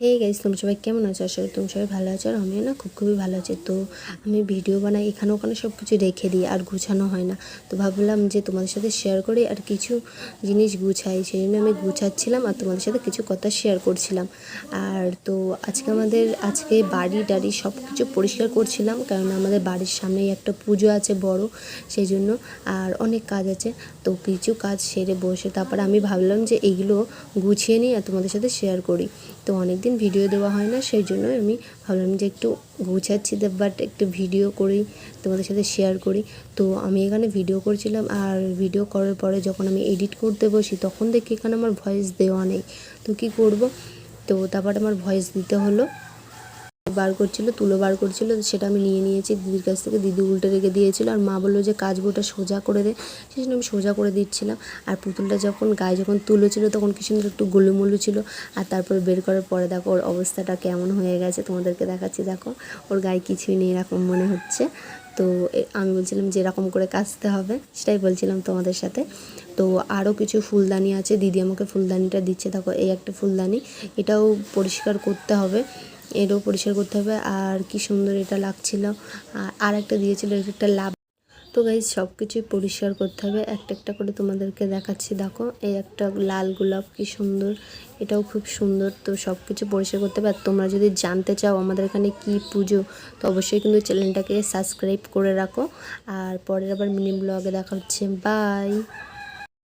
Hey guys তোমরা সবাই কেমন আছো? আশা করি তুমি সবাই ভালো আছো আর আমিও না খুব খুবই ভালো আছি। তো আমি ভিডিও বানাই, এখানে ওখানে সব কিছু রেখে দিই আর গুছানো হয় না। তো ভাবলাম যে তোমাদের সাথে শেয়ার করি আর কিছু জিনিস গুছাই। সেই জন্য আমি গুছাচ্ছিলাম আর তোমাদের সাথে কিছু কথা শেয়ার করছিলাম। আর তো আজকে আমাদের, আজকে বাড়ি টাড়ি সব কিছু পরিষ্কার করছিলাম। কারণ আমাদের বাড়ির সামনেই একটা পুজো আছে বড় সেই জন্য আর অনেক কাজ আছে। তো কিছু কাজ সেরে বসে তারপরে আমি ভাবলাম যে এইগুলো গুছিয়ে নিই আর তোমাদের সাথে শেয়ার করি। তো অনেক দিন ভিডিও দেওয়া হয় না, সেই জন্য আমি ভাবলাম যে একটু গুছাচ্ছি বাট একটু ভিডিও করি, তোমাদের সাথে শেয়ার করি। তো আমি এখানে ভিডিও করছিলাম, আর ভিডিও করার পরে যখন আমি এডিট করতে বসি তখন দেখি এখানে আমার ভয়েস দেওয়া নেই। তো কি করব? তো তারপর আমার ভয়েস দিতে হলো। বার করছিল, তুলো বার করছিল, সেটা আমি নিয়ে নিয়েছি, দিদির কাছ থেকে দিদি উল্টে রেখে দিয়েছিল আর মা বলল যে কাজ ওটা সোজা করে দে, সেই জন্য আমি সোজা করে দিচ্ছিলাম। আর পুতুলটা যখন গায়ে যখন তুলো ছিল তখন কি সুন্দর একটু গোলুমুলু ছিল। আর তারপর বের করার পরে দেখো ওর অবস্থাটা কেমন হয়ে গেছে, তোমাদেরকে দেখাচ্ছি। দেখো ওর গায়ে কিছুই নেই এরকম মনে হচ্ছে। তো আমি বলছিলাম যে এরকম করে কাচতে হবে, সেটাই বলছিলাম তোমাদের সাথে। তো আরও কিছু ফুলদানি আছে, দিদি আমাকে ফুলদানিটা দিচ্ছে। দেখো এই একটা ফুলদানি, এটাও পরিষ্কার করতে হবে। এটাও পরিষ্কার করতে হবে আর কি সুন্দর এটা লাগছিল। আর একটা দিয়েছিল একটা লাভ। তো গাইজ সব কিছুই পরিষ্কার করতে হবে। একটা একটা করে তোমাদেরকে দেখাচ্ছি, দেখো। এই একটা লাল গোলাপ কি সুন্দর, এটাও খুব সুন্দর। তো সব কিছু পরিষ্কার করতে হবে। আর তোমরা যদি জানতে চাও আমাদের এখানে কি পুজো, তো অবশ্যই কিন্তু চ্যানেলটাকে সাবস্ক্রাইব করে রাখো। আর পরের আবার মিনি ব্লগে দেখা হচ্ছে। বাই